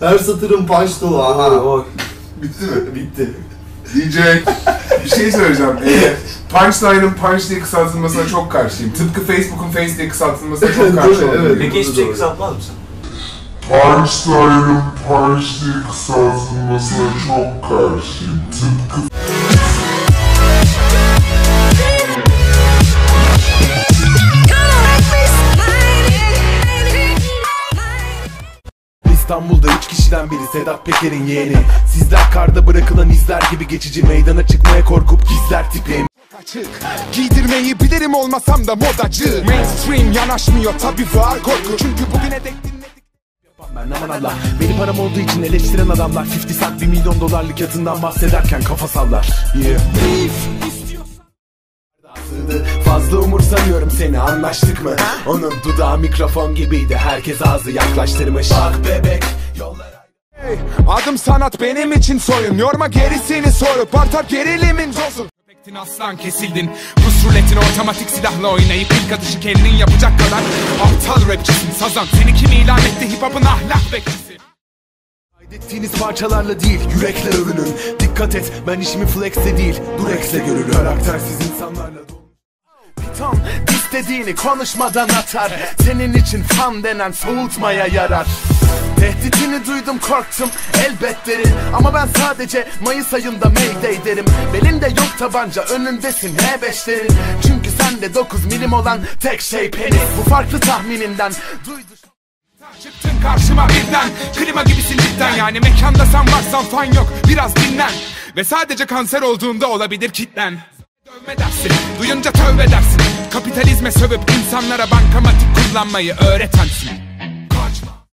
Her satırın punch dolu. Aha. Bitti mi? Bitti. DJ. Bir şey söyleyeceğim. Ee, punchline'ın punch diye kısaltılmasına çok karşıyım. Tıpkı Facebook'un face diye kısaltılmasına çok karşı oluyorum. Evet. Peki hiçbir şey kısaltmaz mısın? Einstein'ın punch diye kısaltılmasına çok karşıyım. Tıpkı İstanbul'da üç kişiden biri Sedat Peker'in yeğeni. Sizler karda bırakılan izler gibi geçici meydana çıkmaya korkup gizler tipim açık. Giydirmeyi bilirim olmasam da modacı Mainstream yanaşmıyor tabi var korku. Çünkü bugüne dek dinledik. Ben aman Allah. Beni param olduğu için eleştiren adamlar 50 cent 1 milyon dolarlık yatından bahsederken kafa sallar. Yeah Fazla umursamıyorum seni anlaştık mı? Onun dudağı mikrofon gibiydi herkes ağzı yaklaştırmış. Bak bebek yollar Hey, Adım sanat benim için soyun. Yorma gerisini sorup artar gerilimin cozu Köpektin aslan kesildin. Rus ruletini otomatik silahla oynayıp ilk atışı kendin yapacak kadar Aptal rapçisin. Sazan Seni kim ilan etti? Hip hop'un ahlak bekçisi. Kaydettiğiniz parçalarla değil yürekle övünün. Dikkat et ben işimi flex'te değil durex'le görürüm Karaktersiz insanlarla Piton istediğini konuşmadan atar. Senin için fan denen soğutmaya yarar. Tehditini duydum korktum. Elbet derin Ama ben sadece Mayıs ayında Mayday derim. Belinde yok tabanca önündesin H5'lerin Çünkü sende 9 milim olan tek şey penis. Bu farklı tahmininden duydu Çıktın karşıma birden. Klima gibisin cidden. Yani Mekanda sen varsan fan yok. Biraz dinlen. Ve sadece kanser olduğunda olabilir kitlen Dersin duyunca tövbe dersin Kapitalizme sövüp insanlara bankamatik kullanmayı öğretensin